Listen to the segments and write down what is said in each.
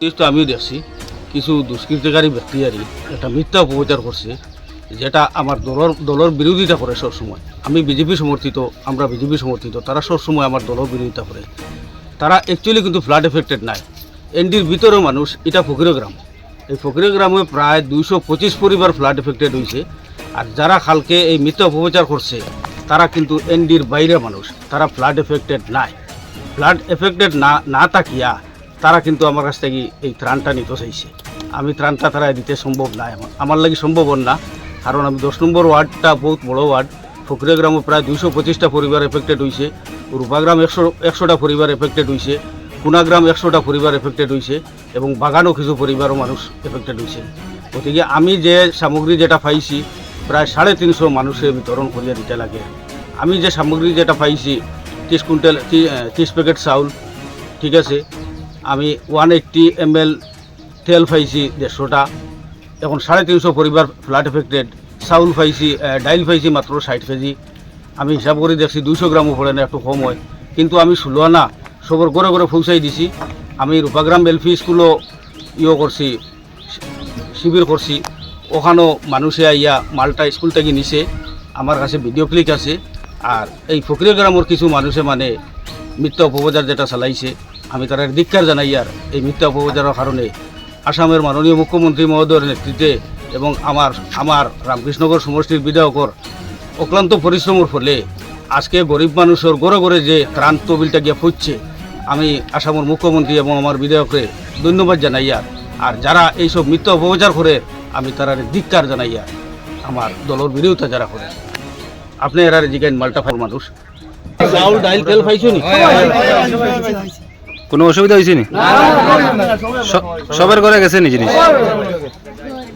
তো আমিও দেখছি কিছু দুষ্কৃতিকারী ব্যক্তিয়ারই একটা মিথ্যা অপপ্রচার করছে, যেটা আমার দলের দলের বিরোধিতা করে সবসময়। আমি বিজেপি সমর্থিত, আমরা বিজেপি সমর্থিত, তারা সবসময় আমার দলের বিরোধিতা করে। তারা অ্যাকচুয়ালি কিন্তু ফ্লাড এফেক্টেড নাই। এনডির ভিতরেও মানুষ, এটা ফকির গ্রাম। এই ফকির গ্রামে প্রায় দুইশো পঁচিশ পরিবার ফ্লাড এফেক্টেড হয়েছে আর যারা খালকে এই মিথ্যা অপপ্রচার করছে, তারা কিন্তু এনডির বাইরে মানুষ। তারা ফ্লাড এফেক্টেড নাই। ফ্লাড এফেক্টেড না না তাকিয়া তারা কিন্তু আমার কাছ থেকে এই ত্রাণটা নিতে চাইছে। আমি ত্রাণটা তারা দিতে সম্ভব নাই আমার। আমার লাগি সম্ভব না। কারণ আমি দশ নম্বর ওয়ার্ডটা বহুত বড় ওয়ার্ড। ফকরিয়া গ্রামে প্রায় দুইশো পঁচিশটা পরিবার এফেক্টেড হয়েছে রূপাগ্রাম একশো, একশোটা পরিবার এফেক্টেড হয়েছে কুনাগ্রাম একশোটা পরিবার এফেক্টেড হয়েছে এবং বাগানও কিছু পরিবারও মানুষ এফেক্টেড হয়েছে গতিকে আমি যে সামগ্রী যেটা পাইছি, প্রায় সাড়ে তিনশো মানুষের বিতরণ করিয়া দিতে লাগে। আমি যে সামগ্রী যেটা পাইছি, তিরিশ কুইন্টাল তিরিশ প্যাকেট চাউল, ঠিক আছে? আমি ওয়ান এইট্টি এম এল তেল পাইছি দেড়শোটা। এখন সাড়ে তিনশো পরিবার ফ্লাড এফেক্টেড চাউল পাইছি ডাইল পাইছি মাত্র ষাট কেজি। আমি হিসাব করে দেখছি দুইশো গ্রামও পড়ে না, একটু কম হয়। কিন্তু আমি ষোলো আনা সবর ঘরে ঘরে পৌঁছাই দিছি। আমি রূপাগ্রাম এলপি স্কুলও ইয়ে করছি, শিবির করছি। ওখানেও মানুষে আইয়া মালটা স্কুল থেকে নিছে। আমার কাছে ভিডিও ক্লিক আছে। আর এই ফকরিয়া গ্রামের কিছু মানুষে মানে মিথ্যা অপপ্রচার যেটা চালাইছে, আমি তারা ধিক্কার জানাই আর এই মিথ্যা অপপ্রচারের কারণে আসামের মাননীয় মুখ্যমন্ত্রী মহোদয়ের নেতৃত্বে এবং আমার আমার রামকৃষ্ণগর সমষ্টির বিধায়কর অক্লান্ত পরিশ্রমের ফলে আজকে গরিব মানুষের গড়ে গড়ে যে ত্রাণ তহবিলটা গিয়ে ফুটছে, আমি আসামের মুখ্যমন্ত্রী এবং আমার বিধায়করে ধন্যবাদ জানাই আর। আর যারা এইসব মিথ্যা অপপ্রচার করে, আমি তারা ধিক্কার জানাই আর। আমার দলের বিরোধিতা যারা করে। আপনি এরা জিগাইন মাল্টা মানুষ। চাউল ডাইল তেল পাইছো নি কোনো অসুবিধা হয়েছে নি সবার ঘরে গেছে নি জিনিস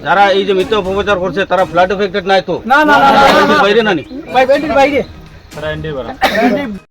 যারা এই যে মিথ্যা অপপ্রচার করছে তারা ফ্লাড এফেক্টেড নাই তো না না না বাইরে না নি বাইরে বাইরে